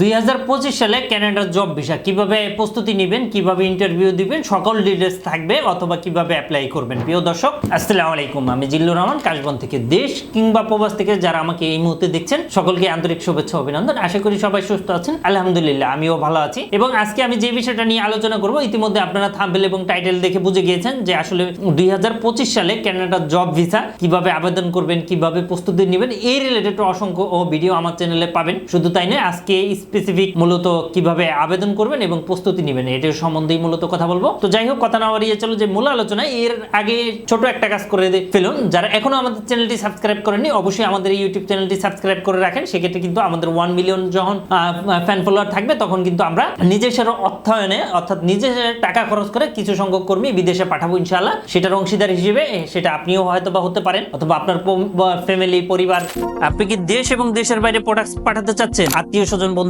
দুই হাজার পঁচিশ সালে ক্যানাডার জব ভিসা কীভাবে প্রস্তুতি নেবেন, কীভাবে ইন্টারভিউ দিবেন, সকল ডিটেলস থাকবে অথবা কীভাবে অ্যাপ্লাই করবেন। প্রিয় দর্শক, আসসালামু আলাইকুম। আমি জিল্লুর রহমান, কাশবন থেকে দেশ কিংবা প্রবাস থেকে যারা আমাকে এই মুহূর্তে দেখছেন, সকলকে আন্তরিক শুভেচ্ছা, অভিনন্দন। আশা করি সবাই সুস্থ আছেন। আলহামদুলিল্লাহ, আমিও ভালো আছি। এবং আজকে আমি যে বিষয়টা নিয়ে আলোচনা করব, ইতিমধ্যে আপনারা থাম্বেল এবং টাইটেল দেখে বুঝে গিয়েছেন যে আসলে দুই হাজার পঁচিশ সালে ক্যানাডার জব ভিসা কীভাবে আবেদন করবেন, কীভাবে প্রস্তুতি নেবেন, এই রিলেটেড অসংখ্য ভিডিও আমার চ্যানেলে পাবেন। শুধু তাই নয়, আজকে স্পেসিফিক মূলত কীভাবে আবেদন করবেন এবং প্রস্তুতি নেবেন, এটার সম্বন্ধেই মূলত কথা বলব। তো যাই হোক, কথা না বাড়িয়ে চলো যে মূল আলোচনা এর আগে ছোট একটা কাজ করে ফেলুন। যারা এখনও আমাদের চ্যানেলটি সাবস্ক্রাইব করেননি, অবশ্যই আমাদের ইউটিউব চ্যানেলটি সাবস্ক্রাইব করে রাখেন। সেক্ষেত্রে কিন্তু আমাদের ওয়ান মিলিয়ন যখন ফ্যান ফলোয়ার থাকবে, তখন কিন্তু আমরা নিজস্ব অর্থায়নে, অর্থাৎ নিজের টাকা খরচ করে কিছু সংখ্যক কর্মী বিদেশে পাঠাবো ইনশাআল্লাহ। সেটার অংশীদার হিসেবে সেটা আপনিও হয়তো বা হতে পারেন, অথবা আপনার ফ্যামিলি পরিবার। আপনি কি দেশ এবং দেশের বাইরে প্রোডাক্ট পাঠাতে চাচ্ছেন? আত্মীয় স্বজন, বন্ধু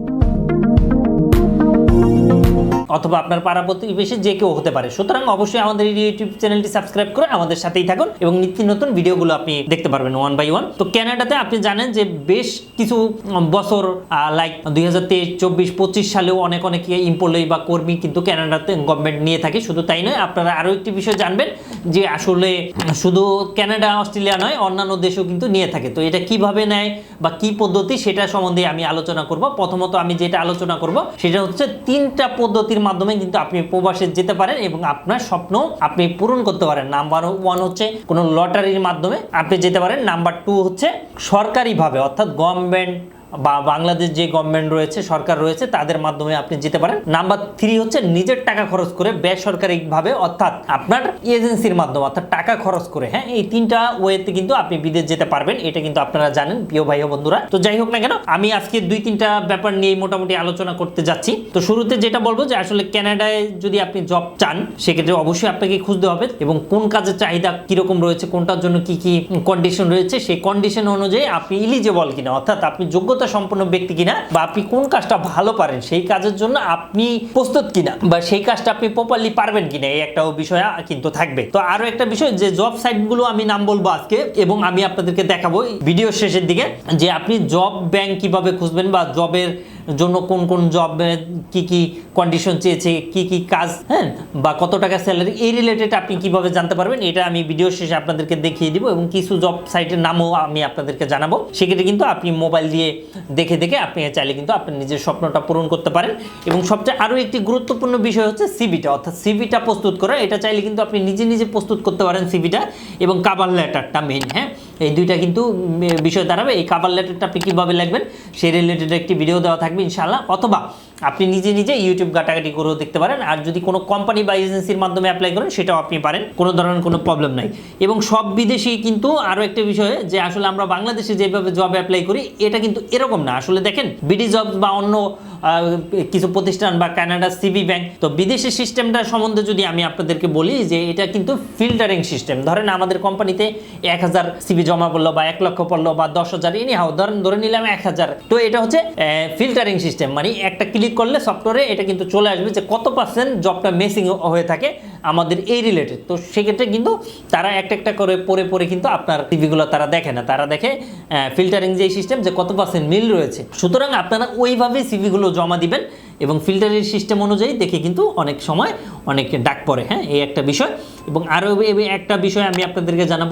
অথবা আপনার পাড়া প্রতিবেশী যে কেউ হতে পারে। সুতরাং অবশ্যই আমাদের এই ইউটিউব চ্যানেলটি সাবস্ক্রাইব করে আমাদের সাথেই থাকুন এবং নিত্য নতুন ভিডিওগুলো আপনি দেখতে পারবেন ওয়ান বাই ওয়ান তো ক্যানাডাতে আপনি জানেন যে বেশ কিছু বছর লাইক দুই হাজার তেইশ, চব্বিশ, পঁচিশ সালেও অনেক অনেক এমপ্লয়ি বা কর্মী কিন্তু ক্যানাডাতে গভর্নমেন্ট নিয়ে থাকে। শুধু তাই নয়, আপনারা আরও একটি বিষয় জানবেন যে আসলে শুধু ক্যানাডা অস্ট্রেলিয়া নয়, অন্যান্য দেশেও কিন্তু নিয়ে থাকে। তো এটা কীভাবে নেয় বা কি পদ্ধতি সেটা সম্বন্ধে আমি আলোচনা করব। প্রথমত আমি যেটা আলোচনা করব, সেটা হচ্ছে তিনটা পদ্ধতির মাধ্যমে কিন্তু আপনি প্রবাসে যেতে পারেন এবং আপনার স্বপ্ন আপনি পূরণ করতে পারেন। নাম্বার ওয়ান হচ্ছে কোনো লটারির মাধ্যমে আপনি যেতে পারেন। নাম্বার টু হচ্ছে সরকারিভাবে, অর্থাৎ গভর্নমেন্ট বা বাংলাদেশ যে গভর্নমেন্ট রয়েছে, সরকার রয়েছে, তাদের মাধ্যমে আপনি যেতে পারেন। নাম্বার থ্রি হচ্ছে নিজের টাকা খরচ করে বেসরকারিভাবে, অর্থাৎ আপনার এজেন্সির মাধ্যমে, অর্থাৎ টাকা খরচ করে হ্যাঁ? এই তিনটা ওয়েতে কিন্তু আপনি বিদেশ যেতে পারবেন, এটা কিন্তু আপনারা জানেন, প্রিয় ভাই বন্ধুরা। তো যাই হোক না কেন, আমি আজকে দুই তিনটা ব্যাপার নিয়ে মোটামুটি আলোচনা করতে যাচ্ছি। তো শুরুতে যেটা বলব যে আসলে ক্যানাডায় যদি আপনি জব চান, সেক্ষেত্রে অবশ্যই আপনাকে খুঁজতে হবে এবং কোন কাজের চাহিদা কীরকম রয়েছে, কোনটার জন্য কি কি কন্ডিশন রয়েছে, সেই কন্ডিশন অনুযায়ী আপনি ইলিজেবল কিনা, অর্থাৎ আপনি যোগ্যতা সম্পন্ন ব্যক্তি কিনা বা আপনি কোন কাজটা ভালো পারেন, সেই কাজের জন্য আপনি প্রস্তুত কিনা বা সেই কাজটা আপনি প্রপারলি পারবেন কিনা, এই একটা বিষয় কিন্তু থাকবে। তো আরও একটা বিষয়, যে জব সাইটগুলো আমি নাম বলব আজকে এবং আমি আপনাদেরকে দেখাবো ভিডিও শেষের দিকে, যে আপনি জব ব্যাংক কীভাবে খুঁজবেন বা জবের জন্য কোন কোন জব কি কি কন্ডিশন চেয়েছে, কি কি কাজ হ্যাঁ? বা কত টাকা স্যালারি এই রিলেটেড আপনি কীভাবে জানতে পারবেন? এটা আমি ভিডিও শেষে আপনাদেরকে দেখিয়ে দিব এবং কিছু জব সাইটের নামও আমি আপনাদেরকে জানাব। সেক্ষেত্রে কিন্তু আপনি মোবাইল দিয়ে দেখে দেখে আপনি চাইলে কিন্তু আপনার নিজের স্বপ্নটা পূরণ করতে পারেন। এবং সবচেয়ে আরও একটি গুরুত্বপূর্ণ বিষয় হচ্ছে সিভিটা অর্থাৎ সিভিটা প্রস্তুত করা, এটা চাইলে কিন্তু আপনি নিজে নিজে প্রস্তুত করতে পারেন সিভিটা এবং কাবার লেটারটা মেন হ্যাঁ? এই দুইটা কিন্তু বিষয় দাঁড়াবে। এই কাভার লেটারটা আপনি কীভাবে লিখবেন, সেই রিলেটেড একটি ভিডিও দেওয়া থাকবে ইনশাআল্লাহ। অথবা আপনি নিজে নিজে ইউটিউব ঘাটাঘাটি করেও দেখতে পারেন। আর যদি কোনো কোম্পানি বা এজেন্সির মাধ্যমে অ্যাপ্লাই করেন, সেটাও আপনি পারেন। কোনো ধরনের কোনো প্রবলেম নাই। এবং সব বিদেশি কিন্তু আরও একটা বিষয় যে আসলে আমরা বাংলাদেশে যেভাবে জব অ্যাপ্লাই করি, এটা কিন্তু এরকম না। আসলে দেখেন বিডি জব বা অন্য কিছু প্রতিষ্ঠান বা কানাডা সিবি ব্যাংক তো বিদেশি সিস্টেমটা সম্বন্ধে যদি আমি আপনাদেরকে বলি যে এটা কিন্তু ফিল্টারিং সিস্টেম ধরেন আমাদের কোম্পানিতে এক হাজার সিবি জমা পড়ল বা এক লক্ষ পড়ল বা দশ হাজার এনি হাও ধরেন, ধরে নিলাম এক হাজার। তো এটা হচ্ছে ফিল্টারিং সিস্টেম মানে একটা ক্লিক করলে সফটওয়্যারে এটা কিন্তু চলে আসবে যে কত পার্সেন্ট জবটা মেসিং হয়ে থাকে আমাদের এই রিলেটেড তো সেক্ষেত্রে কিন্তু তারা একটা একটা করে পরে পরে কিন্তু আপনার টিভিগুলো তারা দেখে না। তারা দেখে ফিল্টারিং যে সিস্টেম যে কত পার্সেন্ট মিল রয়েছে। সুতরাং আপনারা ওইভাবেই সিভিগুলো জমা দিবেন। এবং ফিল্টারের সিস্টেম অনুযায়ী দেখে কিন্তু অনেক সময় অনেক ডাক পড়ে হ্যাঁ? এই একটা বিষয়। এবং আরও একটা বিষয় আমি আপনাদেরকে জানাব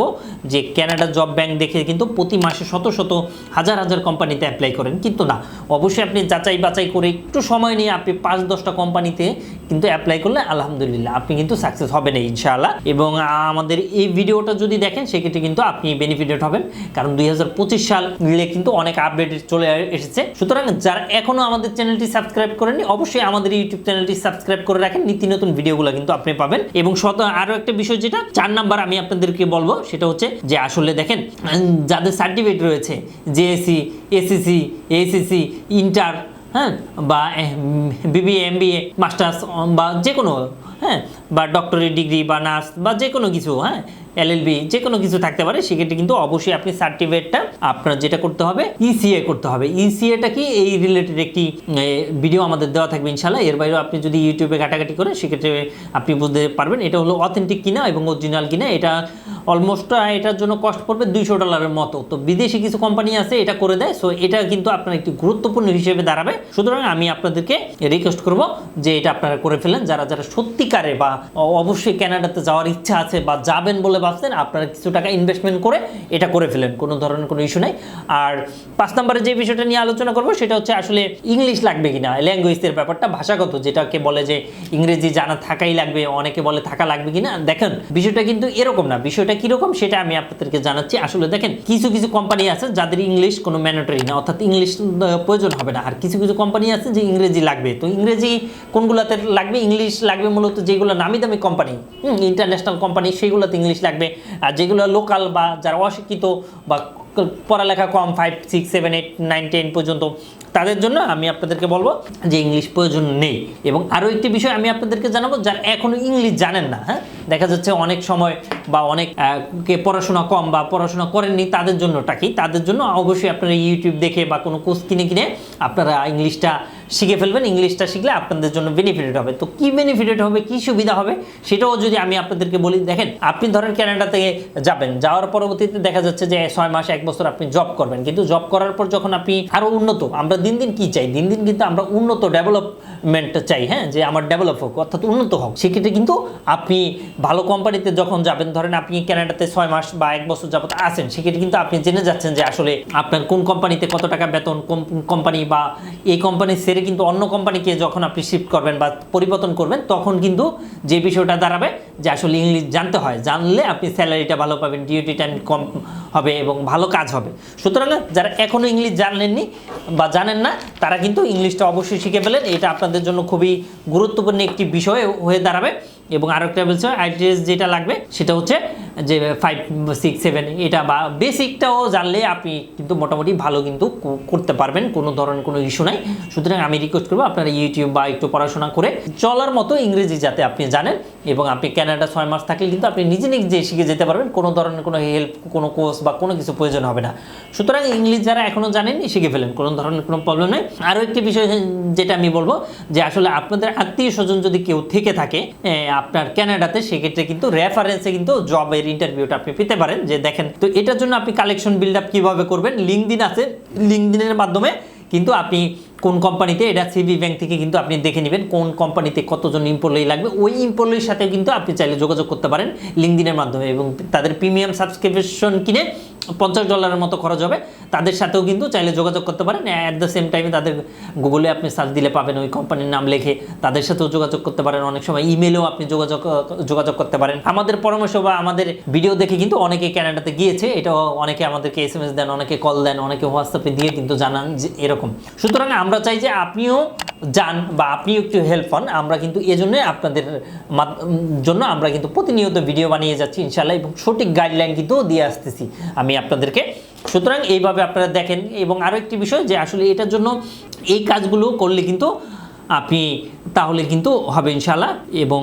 যে ক্যানাডা জব ব্যাংক দেখে কিন্তু প্রতি মাসে শত শত, হাজার হাজার কোম্পানিতে অ্যাপ্লাই করেন। কিন্তু না, অবশ্যই আপনি যাচাই বাছাই করে একটু সময় নিয়ে আপনি পাঁচ, দশটা কোম্পানিতে কিন্তু অ্যাপ্লাই করলে আলহামদুলিল্লাহ আপনি কিন্তু সাকসেস হবেন ইনশাআল্লাহ। এবং আমাদের এই ভিডিওটা যদি দেখেন, সেক্ষেত্রে কিন্তু আপনি বেনিফিটেড হবেন। কারণ দুই সালে কিন্তু অনেক আপডেট চলে এসেছে। সুতরাং যারা এখনও আমাদের চ্যানেলটি সাবস্ক্রাইব করেননি অবশ্যই আমাদের ইউটিউব চ্যানেলটি সাবস্ক্রাইব করে রাখেন। নীতি নতুন ভিডিওগুলো কিন্তু আপনি পাবেন। এবং শত আরও একটা বিষয় যেটা, চার নাম্বার আমি আপনাদেরকে বলব, সেটা হচ্ছে যে আসলে দেখেন যাদের সার্টিফিকেট রয়েছে জেএসসি এসিসি এসিসি ইন্টার হ্যাঁ বা বিবিএ এমবিএ মাস্টার্স বা যে কোনো হ্যাঁ বা ডক্টরেট ডিগ্রি বা নার্স বা যে কোনো কিছু হ্যাঁ এলএলবি যে কোনো কিছু থাকতে পারে, সেক্ষেত্রে কিন্তু অবশ্যই আপনি সার্টিফিকেটটা আপনার যেটা করতে হবে ইসিএ করতে হবে। ইসিএটা কি এই রিলেটেড একটি ভিডিও আমাদের দেওয়া থাকবে ইনশাল্লাহ এর বাইরেও আপনি যদি ইউটিউবে ঘাটাঘাটি করেন সেক্ষেত্রে আপনি বুঝতে পারবেন, এটা হলো অথেন্টিক কিনা এবং অরিজিনাল কিনা। এটা অলমোস্ট এটার জন্য কষ্ট পড়বে দুইশো ডলারের মতো। তো বিদেশি কিছু কোম্পানি আছে, এটা করে দেয়। সো এটা কিন্তু আপনার একটি গুরুত্বপূর্ণ হিসেবে দাঁড়াবে। সুতরাং আমি আপনাদেরকে রিকোয়েস্ট করব যে এটা আপনারা করে ফেলেন। যারা যারা সত্যিকারে বা অবশ্যই কানাডাতে যাওয়ার ইচ্ছা আছে বা যাবেন বলে ভাবছেন, আপনারা কিছু টাকা ইনভেস্টমেন্ট করে এটা করে ফেলেন, কোনো ধরনের কোনো ইস্যু নাই। আর পাঁচ নম্বরে যে বিষয়টা নিয়ে আলোচনা করব, সেটা হচ্ছে আসলে ইংলিশ লাগবে কিনা ল্যাঙ্গুয়েজের ব্যাপারটা ভাষাগত, যেটাকে বলে যে ইংরেজি জানা থাকাই লাগবে, অনেকে বলে থাকা লাগবে কিনা। দেখেন, বিষয়টা কিন্তু এরকম না। বিষয়টা কীরকম, সেটা আমি আপনাদেরকে জানাচ্ছি। আসলে দেখেন, কিছু কিছু কোম্পানি আছে যাদের ইংলিশ কোনো ম্যান্ডেটরি না, অর্থাৎ ইংলিশ প্রয়োজন হবে না। আর কিছু কিছু কোম্পানি আছে যে ইংরেজি লাগবে। তো ইংরেজি কোনগুলোতে লাগবে? ইংলিশ লাগবে মূলত যেগুলো নামি দামি কোম্পানি ইন্টারন্যাশনাল কোম্পানি সেগুলোতে ইংলিশ লাগবে। আর যেগুলো লোকাল বা যারা অশিক্ষিত বা পড়ালেখা কম five six seven eight nine ten পর্যন্ত, তাদের জন্য আমি আপনাদেরকে বলব যে ইংলিশ প্রয়োজন নেই। এবং আরও একটি বিষয় আমি আপনাদেরকে জানাব, যারা এখনও ইংলিশ জানেন না হ্যাঁ দেখা যাচ্ছে অনেক সময় বা অনেক কে পড়াশোনা কম বা পড়াশোনা করেননি, তাদের জন্যটা কি? তাদের জন্য অবশ্যই আপনারা ইউটিউব দেখে বা কোনো কোর্স কিনে কিনে আপনারা ইংলিশটা শিখে ফেলবেন, ইংলিশটা শিখলে আপনাদের জন্য বেনিফিটেড হবে। তো কি বেনিফিটেড হবে, কি সুবিধা হবে, সেটাও যদি আমি আপনাদেরকে বলি, দেখেন, আপনি ধরেন কানাডা থেকে যাবেন, যাওয়ার পরবর্তীতে দেখা যাচ্ছে যে ছয় মাস এক বছর আপনি জব করবেন। কিন্তু জব করার পর যখন আপনি আরও উন্নত, আমরা দিন দিন কি চাই? দিন দিন কিন্তু আমরা উন্নত ডেভেলপমেন্ট চাই হ্যাঁ? যে আমার ডেভেলপ হোক, অর্থাৎ উন্নত হোক। সেক্ষেত্রে কিন্তু আপনি ভালো কোম্পানিতে যখন যাবেন, ধরেন আপনি কানাডাতে ছয় মাস বা এক বছর যাবত আছেন, সেক্ষেত্রে কিন্তু আপনি জেনে যাচ্ছেন যে আসলে আপনার কোন কোম্পানিতে কত টাকা বেতন কোম্পানি বা এই কোম্পানি সেরে কিন্তু অন্য কোম্পানিকে যখন আপনি শিফট করবেন বা পরিবর্তন করবেন, তখন কিন্তু যে বিষয়টা দাঁড়াবে যে আসলে ইংলিশ জানতে হয়। জানলে আপনি স্যালারিটা ভালো পাবেন ডিউটি টাইম কম হবে এবং ভালো কাজ হবে। সুতরাং যারা এখনও ইংলিশ জানেননি বা জানেন না, তারা কিন্তু ইংলিশটা অবশ্যই শিখে ফেলেন। এটা আপনাদের জন্য খুবই গুরুত্বপূর্ণ একটি বিষয় হয়ে দাঁড়াবে। এবং আরেকটা বলছে আইটিএস যেটা লাগবে, সেটা হচ্ছে যে ফাইভ সিক্স সেভেন এটা বা বেসিকটাও জানলে আপনি কিন্তু মোটামুটি ভালো কিন্তু করতে পারবেন, কোনো ধরনের কোনো ইস্যু নাই। সুতরাং আমি রিকোয়েস্ট করব আপনারা ইউটিউব বা একটু পড়াশোনা করে চলার মতো ইংরেজি যাতে আপনি জানেন এবং আপনি ক্যানাডা ছয় মাস থাকলে কিন্তু আপনি নিজে নিজে শিখে যেতে পারবেন, কোনো ধরনের কোনো হেল্প কোনো কোর্স বা কোনো কিছু প্রয়োজন হবে না। সুতরাং ইংলিশ যারা এখনও জানেননি শিখে ফেলেন, কোনো ধরনের কোনো প্রবলেম নেই। আরও একটি বিষয় যেটা আমি বলব যে আসলে আপনাদের আত্মীয় স্বজন যদি কেউ থেকে থাকে আপনার ক্যানাডাতে সেক্ষেত্রে কিন্তু রেফারেন্সে কিন্তু জবের ইন্টারভিউটা আপনি পেতে পারেন, যে দেখেন, তো এটার জন্য আপনি কালেকশন বিল্ড আপ কীভাবে করবেন? লিঙ্কদিন আছে লিঙ্কদিনের মাধ্যমে কিন্তু আপনি কোন কোম্পানিতে এটা সিবি ব্যাংক থেকে কিন্তু আপনি দেখে নেবেন কোন কোম্পানিতে কতজন এমপ্লয়ি লাগবে। ওই এমপ্লয়ির সাথে কিন্তু আপনি চাইলে যোগাযোগ করতে পারেন লিঙ্কদিনের মাধ্যমে এবং তাদের প্রিমিয়াম সাবস্ক্রিপশন কিনে পঞ্চাশ ডলারের মতো খরচ হবে। তাদের সাথেও কিন্তু চাইলে যোগাযোগ করতে পারেন। অ্যাট দ্য সেম টাইমে তাদের গুগলে আপনি সার্চ দিলে পাবেন ওই কোম্পানির নাম লিখে। তাদের সাথেও যোগাযোগ করতে পারেন। অনেক সময় ইমেলেও আপনি যোগাযোগ যোগাযোগ করতে পারেন। আমাদের পরামর্শ বা আমাদের ভিডিও দেখে কিন্তু অনেকে ক্যানাডাতে গিয়েছে। এটাও অনেকে আমাদেরকে এস এম এস দেন, অনেকে কল দেন, অনেকে হোয়াটসঅ্যাপে দিয়ে কিন্তু জানান যে এরকম। সুতরাং আমরা চাই যে আপনিও যান বা আপনিও একটু হেল্প হন, আমরা কিন্তু এজন্য আপনাদের জন্য আমরা কিন্তু প্রতিনিয়ত ভিডিও বানিয়ে যাচ্ছি ইনশাল্লাহ এবং সঠিক গাইডলাইন কিন্তু দিয়ে আসতেছি আমি আপনাদেরকে। সুতরাং এইভাবে আপনারা দেখেন, এবং আরও একটি বিষয় যে আসলে এটার জন্য এই কাজগুলো করলে কিন্তু আপনি, তাহলে কিন্তু হবে ইনশাল্লাহ এবং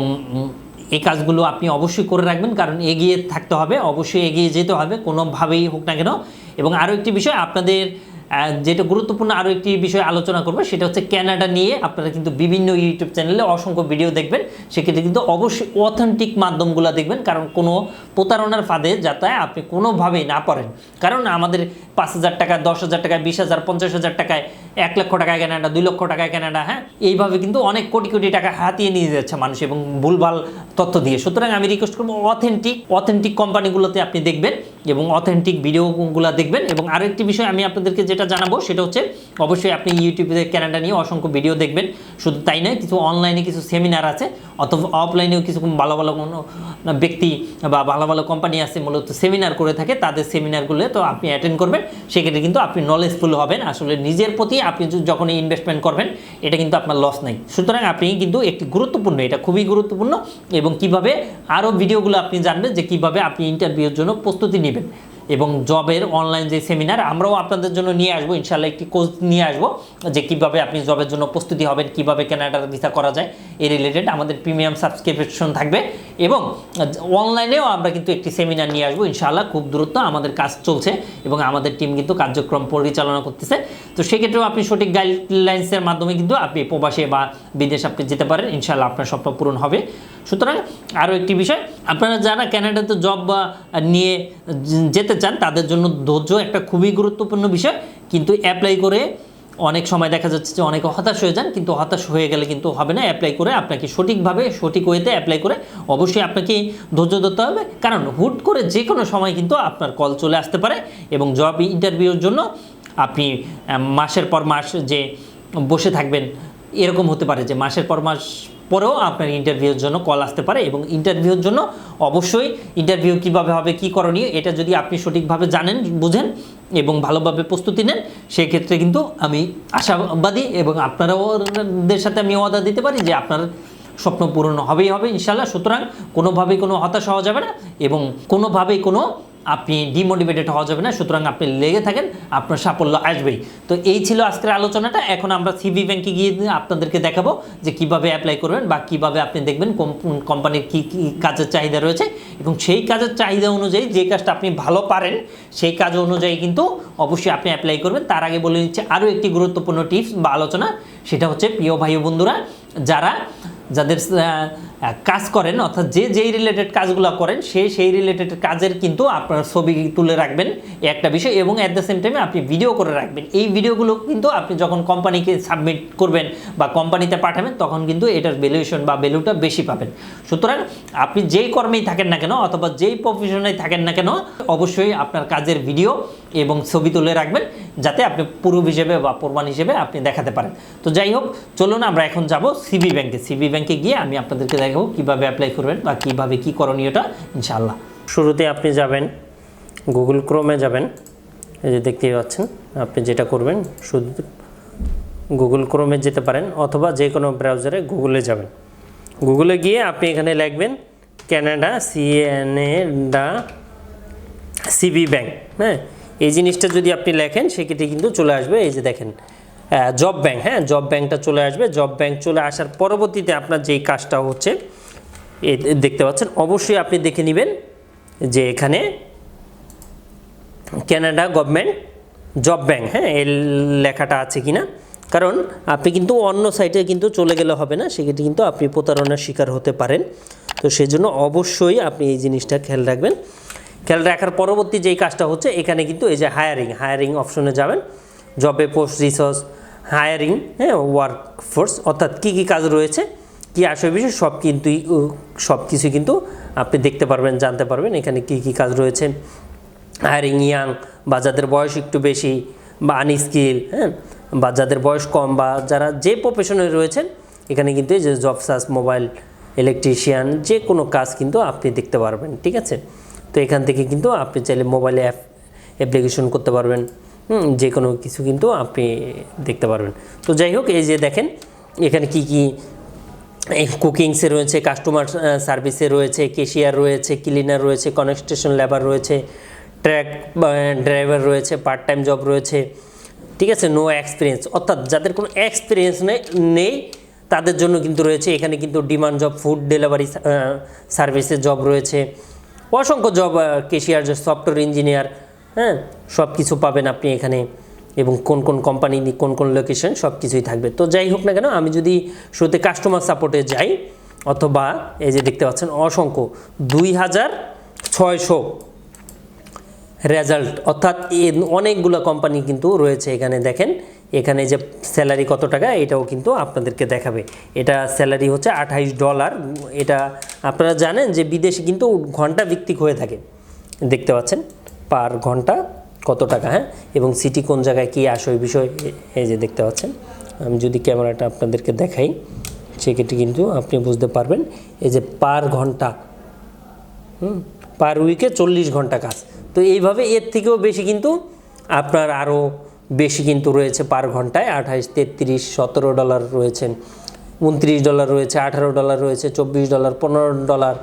এই কাজগুলো আপনি অবশ্যই করে রাখবেন, কারণ এগিয়ে থাকতে হবে, অবশ্যই এগিয়ে যেতে হবে, কোনোভাবেই হোক না কেন। এবং আরও একটি বিষয়, আপনাদের যেটা গুরুত্বপূর্ণ আরও একটি বিষয় আলোচনা করব, সেটা হচ্ছে ক্যানাডা নিয়ে আপনারা কিন্তু বিভিন্ন ইউটিউব চ্যানেলে অসংখ্য ভিডিও দেখবেন। সেক্ষেত্রে কিন্তু অবশ্যই অথেন্টিক মাধ্যমগুলো দেখবেন, কারণ কোনো প্রতারণার ফাঁদে যাতে আপনি কোনোভাবেই না পড়েন। কারণ আমাদের পাঁচ হাজার টাকা, দশ হাজার টাকা, বিশ হাজার, পঞ্চাশ হাজার টাকায় এক লক্ষ টাকায় কেনাডা দুই লক্ষ টাকায় কেনাডা হ্যাঁ? এইভাবে কিন্তু অনেক কোটি কোটি টাকা হাতিয়ে নিয়ে যাচ্ছে মানুষ এবং ভুলভাল তথ্য দিয়ে। সুতরাং আমি রিকোয়েস্ট করব অথেন্টিক অথেন্টিক কোম্পানিগুলোতে আপনি দেখবেন। এবং অথেন্টিক ভিডিওগুলো দেখবেন। এবং আরও একটি বিষয় আমি আপনাদেরকে যেটা জানাব, সেটা হচ্ছে অবশ্যই আপনি ইউটিউবে ক্যানাডা নিয়ে অসংখ্য ভিডিও দেখবেন। শুধু তাই নয়, কিছু অনলাইনে কিছু সেমিনার আছে, অথবা অফলাইনেও কিছু ভালো ভালো কোনো ব্যক্তি বা ভালো ভালো কোম্পানি আছে, মূলত সেমিনার করে থাকে, তাদের সেমিনারগুলো তো আপনি অ্যাটেন্ড করবেন। সেক্ষেত্রে কিন্তু আপনি নলেজফুল হবেন। আসলে নিজের প্রতি আপনি যখন ইনভেস্টমেন্ট করবেন, এটা কিন্তু আপনার লস নাই। সুতরাং আপনি কিন্তু একটি গুরুত্বপূর্ণ, এটা খুবই গুরুত্বপূর্ণ, এবং কীভাবে আরও ভিডিওগুলো আপনি জানবেন, যে কীভাবে আপনি ইন্টারভিউর জন্য প্রস্তুতি নেবেন। এবং জবের অনলাইন যে সেমিনার আমরাও আপনাদের জন্য নিয়ে আসব ইনশাল্লাহ একটি কোর্স নিয়ে আসব, যে কীভাবে আপনি জবের জন্য প্রস্তুতি হবেন, কীভাবে কেনাডার ভিসা করা যায় এই রিলেটেড আমাদের প্রিমিয়াম সাবস্ক্রিপশন থাকবে। এবং অনলাইনেও আমরা কিন্তু একটি সেমিনার নিয়ে আসব, ইনশাআল্লাহ খুব দ্রুত আমাদের কাজ চলছে এবং আমাদের টিম কিন্তু কার্যক্রম পরিচালনা করতেছে। তো সেক্ষেত্রেও আপনি সঠিক গাইডলাইন্সের মাধ্যমে কিন্তু আপনি প্রবাসে বা বিদেশ আপনি যেতে পারেন, ইনশাআল্লাহ আপনার স্বপ্ন পূরণ হবে। সুতরাং আরও একটি বিষয়, আপনারা যারা ক্যানাডাতে জব বা নিয়ে যেতে চান, তাদের জন্য ধৈর্য একটা খুবই গুরুত্বপূর্ণ বিষয়। কিন্তু অ্যাপ্লাই করে অনেক সময় দেখা যাচ্ছে যে অনেকে হতাশ হয়ে যান, কিন্তু হতাশ হয়ে গেলে কিন্তু হবে না। অ্যাপ্লাই করে আপনাকে সঠিকভাবে, সঠিক ওয়েতে অ্যাপ্লাই করে অবশ্যই আপনাকে ধৈর্য ধরতে হবে। কারণ হুট করে যে কোনো সময় কিন্তু আপনার কল চলে আসতে পারে এবং জব ইন্টারভিউর জন্য আপনি মাসের পর মাস যে বসে থাকবেন, এরকম হতে পারে যে মাসের পর মাস পরেও আপনার ইন্টারভিউর জন্য কল আসতে পারে এবং ইন্টারভিউর জন্য অবশ্যই ইন্টারভিউ কীভাবে হবে, কি করণীয়, এটা যদি আপনি সঠিকভাবে জানেন, বুঝেন এবং ভালোভাবে প্রস্তুতি নেন, সেক্ষেত্রে কিন্তু আমি আশাবাদী এবং আপনারাও ওদের সাথে আমি ওয়াদা দিতে পারি যে আপনার স্বপ্ন পূরণ হবেই হবে ইনশাল্লাহ সুতরাং কোনোভাবেই কোনো হতাশ হওয়া যাবে না এবং কোনোভাবেই কোনো আপনি ডিমোটিভেটেড হওয়া যাবে না, সুতরাং আপনি লেগে থাকেন, আপনার সাফল্য আসবেই। তো এই ছিল আজকের আলোচনাটা, এখন আমরা সিবি ব্যাংকে গিয়ে আপনাদেরকে দেখাবো যে কীভাবে অ্যাপ্লাই করবেন বা কীভাবে আপনি দেখবেন কোম- কোম্পানির কী কী কাজের চাহিদা রয়েছে, এবং সেই কাজের চাহিদা অনুযায়ী যে কাজটা আপনি ভালো পারেন, সেই কাজ অনুযায়ী কিন্তু অবশ্যই আপনি অ্যাপ্লাই করবেন। তার আগে বলে নিচ্ছে আরও একটি গুরুত্বপূর্ণ টিপস বা আলোচনা, সেটা হচ্ছে প্রিয় ভাই বন্ধুরা, যারা, যাদের কাজ করেন, অর্থাৎ যে যেই রিলেটেড কাজগুলো করেন, সে সেই রিলেটেড কাজের কিন্তু আপনার ছবি তুলে রাখবেন একটা বিষয় এবং অ্যাট দ্য সেম টাইমে আপনি ভিডিও করে রাখবেন। এই ভিডিওগুলো কিন্তু আপনি যখন কোম্পানিকে সাবমিট করবেন বা কোম্পানিতে পাঠাবেন, তখন কিন্তু এটার ভ্যালুয়েশন বা ভ্যালুটা বেশি পাবেন। সুতরাং আপনি যেই কর্মেই থাকেন না কেন, অথবা যেই প্রফেশনে থাকেন না কেন, অবশ্যই আপনার কাজের ভিডিও এবং ছবি তুলে রাখবেন, যাতে আপনি প্রুফ হিসেবে বা প্রমাণ হিসেবে আপনি দেখাতে পারেন। তো যাই হোক, চলুন আমরা এখন যাব সিবি ব্যাংকে সিবি ব্যাংকে গিয়ে আমি আপনাদেরকে দেখাবো কীভাবে অ্যাপ্লাই করবেন বা কীভাবে কী করণীয়টা, ইনশাআল্লাহ। শুরুতে আপনি যাবেন গুগল ক্রোমে যাবেন। এই যে দেখতেই পাচ্ছেন, আপনি যেটা করবেন, শুধু গুগল ক্রোমে যেতে পারেন অথবা যে কোনো ব্রাউজারে গুগলে যাবেন। গুগলে গিয়ে আপনি এখানে লিখবেন ক্যানাডা সিএনএডা সিবি ব্যাংক হ্যাঁ এই জিনিসটা যদি আপনি লেখেন, সেক্ষেত্রে কিন্তু চলে আসবে। এই যে দেখেন জব ব্যাংক হ্যাঁ জব ব্যাংকটা চলে আসবে। জব ব্যাংক চলে আসার পরবর্তীতে আপনার যেই কাজটা হচ্ছে দেখতে পাচ্ছেন, অবশ্যই আপনি দেখে নেবেন যে এখানে ক্যানাডা গভর্নমেন্ট জব ব্যাংক হ্যাঁ এই লেখাটা আছে কি না কারণ আপনি কিন্তু অন্য সাইটে কিন্তু চলে গেলে হবে না, সেক্ষেত্রে কিন্তু আপনি প্রতারণার শিকার হতে পারেন। তো সেজন্য অবশ্যই আপনি এই জিনিসটা খেয়াল রাখবেন। খেয়াল রাখার পরবর্তী যেই কাজটা হচ্ছে, এখানে কিন্তু এই যে হায়ারিং হায়ারিং অপশনে যাবেন। জবে পোস্ট রিসোর্স হায়ারিং হ্যাঁ ওয়ার্ক ফোর্স অর্থাৎ কী কী কাজ রয়েছে, কি আসবে বিষয়, সব কিন্তু সব কিছু কিন্তু আপনি দেখতে পারবেন, জানতে পারবেন এখানে কি কি কাজ রয়েছে। হায়ারিং ইয়াং বা যাদের বয়স একটু বেশি বা আনস্কিল হ্যাঁ বা যাদের বয়স কম বা যারা যে প্রফেশনে রয়েছেন, এখানে কিন্তু এই যে জব সার্চ মোবাইল ইলেকট্রিশিয়ান যে কোনো কাজ কিন্তু আপনি দেখতে পারবেন, ঠিক আছে? তো এখান থেকে কিন্তু আপনি চাইলে মোবাইলে অ্যাপ অ্যাপ্লিকেশন করতে পারবেন। যে কোনো কিছু কিন্তু আপনি দেখতে পারবেন। তো যাই হোক, এই যে দেখেন, এখানে কি কি কুকিংসে রয়েছে কাস্টমার সার্ভিসে রয়েছে কেশিয়ার রয়েছে ক্লিনার রয়েছে কনস্ট্রাকশন লেবার রয়েছে ট্র্যাক ড্রাইভার রয়েছে পার্ট টাইম জব রয়েছে, ঠিক আছে? নো এক্সপিরিয়েন্স অর্থাৎ যাদের কোনো এক্সপিরিয়েন্স নেই, তাদের জন্য কিন্তু রয়েছে, এখানে কিন্তু ডিমান্ড জব ফুড ডেলিভারি সার্ভিসের জব রয়েছে। অসংখ্য জব কেশিয়ার সফটওয়্যার ইঞ্জিনিয়ার হ্যাঁ সব কিছু পাবেন আপনি এখানে এবং কোন কোন কোম্পানি কোন কোন লোকেশন সব কিছুই থাকবে। তো যাই হোক না কেন, আমি যদি শুরুতে কাস্টমার সাপোর্টে যাই, অথবা এই যে দেখতে পাচ্ছেন অসংখ্য দুই হাজার ছয়শো রেজাল্ট অর্থাৎ অনেকগুলো কোম্পানি কিন্তু রয়েছে এখানে দেখেন। এখানে যে স্যালারি কত টাকা, এটাও কিন্তু আপনাদেরকে দেখাবে। এটা স্যালারি হচ্ছে আঠাইশ ডলার এটা আপনারা জানেন যে বিদেশে কিন্তু ঘণ্টা ভিত্তিক হয়ে থাকে। দেখতে পাচ্ছেন? পার ঘণ্টা কত টাকা হ্যাঁ? এবং সিটি কোন জায়গায় কী আসে ওই বিষয় এই যে দেখতে পাচ্ছেন। আমি যদি ক্যামেরাটা আপনাদেরকে দেখাই, সেক্ষেত্রে কিন্তু আপনি বুঝতে পারবেন, এই যে পার ঘণ্টা, হুম, পার উইকে চল্লিশ ঘণ্টা কাজ। তো এইভাবে এর থেকেও বেশি কিন্তু আপনার আরও বেশি কিন্তু রয়েছে পার ঘন্টায়। আঠাইশ তেত্রিশ, সতেরো ডলার রয়েছে উনত্রিশ ডলার রয়েছে, আঠারো ডলার রয়েছে, চব্বিশ ডলার, পনেরো ডলার,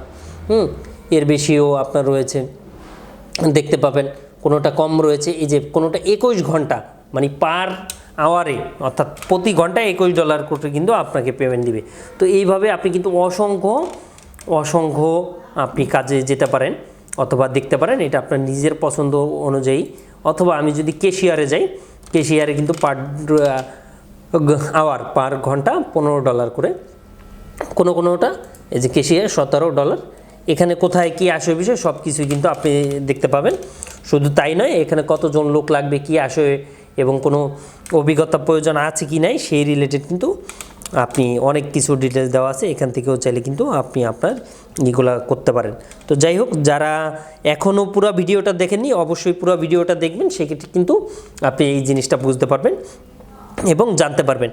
হুম, এর বেশিও আপনার রয়েছে। দেখতে পাবেন, কোনোটা কম রয়েছে, এই যে কোনোটা একুশ ঘণ্টা মানে পার আওয়ারে অর্থাৎ প্রতি ঘন্টায় একুশ ডলার করে কিন্তু আপনাকে পেমেন্ট দিবে। তো এইভাবে আপনি কিন্তু অসংখ্য অসংখ্য আপনি কাজে যেতে পারেন, অথবা দেখতে পারেন, এটা আপনার নিজের পছন্দ অনুযায়ী, অথবা আমি যদি কেশিয়ারে যাই কেশিয়ারে কিন্তু পার আওয়ার পার ঘণ্টা পনেরো ডলার করে। কোনো কোনোটা, এই যে কেশিয়ার সতেরো ডলার এখানে কোথায় কি আসে বিষয় সব কিছুই কিন্তু আপনি দেখতে পাবেন। শুধু তাই নয়, এখানে কতজন লোক লাগবে, কি আসে এবং কোনো অভিজ্ঞতা প্রয়োজন আছে কি নাই, সেই রিলেটেড কিন্তু আপনি অনেক কিছু ডিটেলস দেওয়া আছে। এখান থেকেও চাইলে কিন্তু আপনি আপনার এগুলা করতে পারেন। তো যাই হোক, যারা এখনও পুরো ভিডিওটা দেখেননি, অবশ্যই পুরো ভিডিওটা দেখবেন, সেক্ষেত্রে কিন্তু আপনি এই জিনিসটা বুঝতে পারবেন এবং জানতে পারবেন।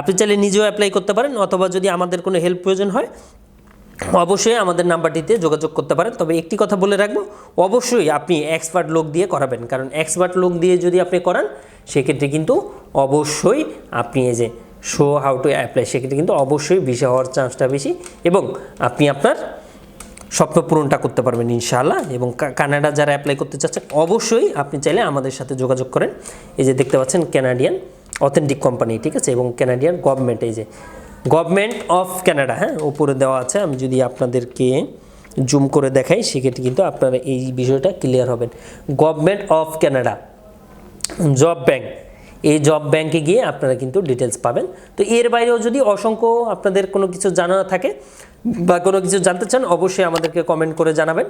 আপনি চাইলে নিজেও অ্যাপ্লাই করতে পারেন, অথবা যদি আমাদের কোনো হেল্প প্রয়োজন হয় অবশ্যই আমাদের নাম্বারটিতে যোগাযোগ করতে পারেন। তবে একটি কথা বলে রাখব, অবশ্যই আপনি এক্সপার্ট লোক দিয়ে করাবেন। কারণ এক্সপার্ট লোক দিয়ে যদি আপনি করান, সেক্ষেত্রে কিন্তু অবশ্যই আপনি এই যে শো হাউ টু অ্যাপ্লাই সেক্ষেত্রে কিন্তু অবশ্যই ভিসা হওয়ার চান্সটা বেশি এবং আপনি আপনার স্বপ্ন পূরণটা করতে পারবেন ইনশাআল্লাহ। এবং কানাডা যারা অ্যাপ্লাই করতে চাচ্ছেন, অবশ্যই আপনি চাইলে আমাদের সাথে যোগাযোগ করেন। এই যে দেখতে পাচ্ছেন ক্যানাডিয়ান অথেন্টিক কোম্পানি ঠিক আছে? এবং ক্যানাডিয়ান গভর্নমেন্ট এই যে গভর্নমেন্ট অফ ক্যানাডা হ্যাঁ? উপরে দেওয়া আছে, আমি যদি আপনাদেরকে জুম করে দেখাই, সেক্ষেত্রে কিন্তু আপনারা এই বিষয়টা ক্লিয়ার হবেন। Government of Canada job bank এই জব ব্যাংকে গিয়ে আপনারা কিন্তু ডিটেলস পাবেন। তো এর বাইরেও যদি অসংখ্য আপনাদের কোনো কিছু জানা থাকে বা কোনো কিছু জানতে চান, অবশ্যই আমাদেরকে কমেন্ট করে জানাবেন।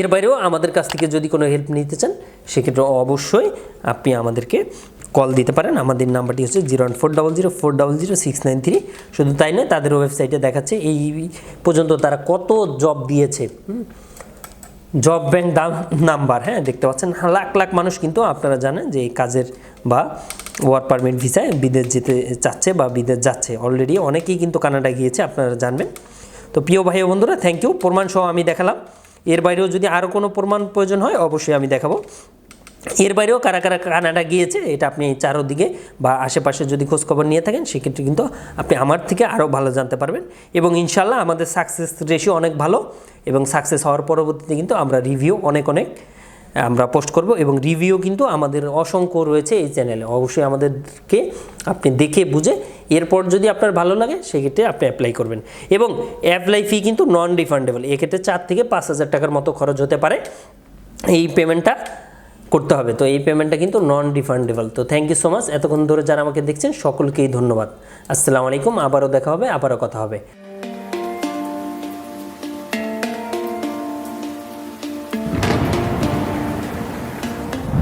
এর বাইরেও আমাদের কাছ থেকে যদি কোনো হেল্প নিতে চান, সেক্ষেত্রে অবশ্যই আপনি আমাদেরকে কল দিতে পারেন। আমাদের নাম্বারটি হচ্ছে zero one four double zero four double zero six nine three. শুধু তাই নয়, তাদের ওয়েবসাইটে দেখাচ্ছে এই পর্যন্ত তারা কত জব দিয়েছে। জব ব্যাংক দাম, নাম্বার হ্যাঁ দেখতে পাচ্ছেন। লাখ লাখ মানুষ কিন্তু আপনারা জানেন যে এই কাজের বা ওয়ার্ক পারমিট ভিসায় বিদেশ যেতে চাচ্ছে বা বিদেশ যাচ্ছে। অলরেডি অনেকেই কিন্তু কানাডা গিয়েছে, আপনারা জানবেন। তো প্রিয় ভাই ও বন্ধুরা থ্যাংক ইউ প্রমাণ সহ আমি দেখালাম। এর বাইরেও যদি আরও কোনো প্রমাণ প্রয়োজন হয়, অবশ্যই আমি দেখাবো। এর বাইরেও কারা কারা কানাডা গিয়েছে, এটা আপনি চারোদিকে বা আশেপাশে যদি খোঁজখবর নিয়ে থাকেন, সেক্ষেত্রে কিন্তু আপনি আমার থেকে আরও ভালো জানতে পারবেন। এবং ইনশাল্লাহ আমাদের সাকসেস রেশিও অনেক ভালো এবং সাকসেস হওয়ার পরবর্তীতে কিন্তু আমরা রিভিউ অনেক অনেক, আমরা পোস্ট করব এবং রিভিউ কিন্তু আমাদের অসংখ্য রয়েছে এই চ্যানেলে অবশ্যই আমাদেরকে আপনি দেখে বুঝে এরপর যদি আপনার ভালো লাগে, সেক্ষেত্রে আপনি অ্যাপ্লাই করবেন। এবং অ্যাপ্লাই ফি কিন্তু নন রিফান্ডেবল এক্ষেত্রে চার থেকে পাঁচ হাজার টাকার মতো খরচ হতে পারে। এই পেমেন্টটা করতে হবে। তো এই পেমেন্টটা কিন্তু নন রিফান্ডেবল তো থ্যাংক ইউ সো মাচ এতক্ষণ ধরে যারা আমাকে দেখছেন, সকলকেই ধন্যবাদ। আসসালামু আলাইকুম। আবারও দেখা হবে, আবারও কথা হবে।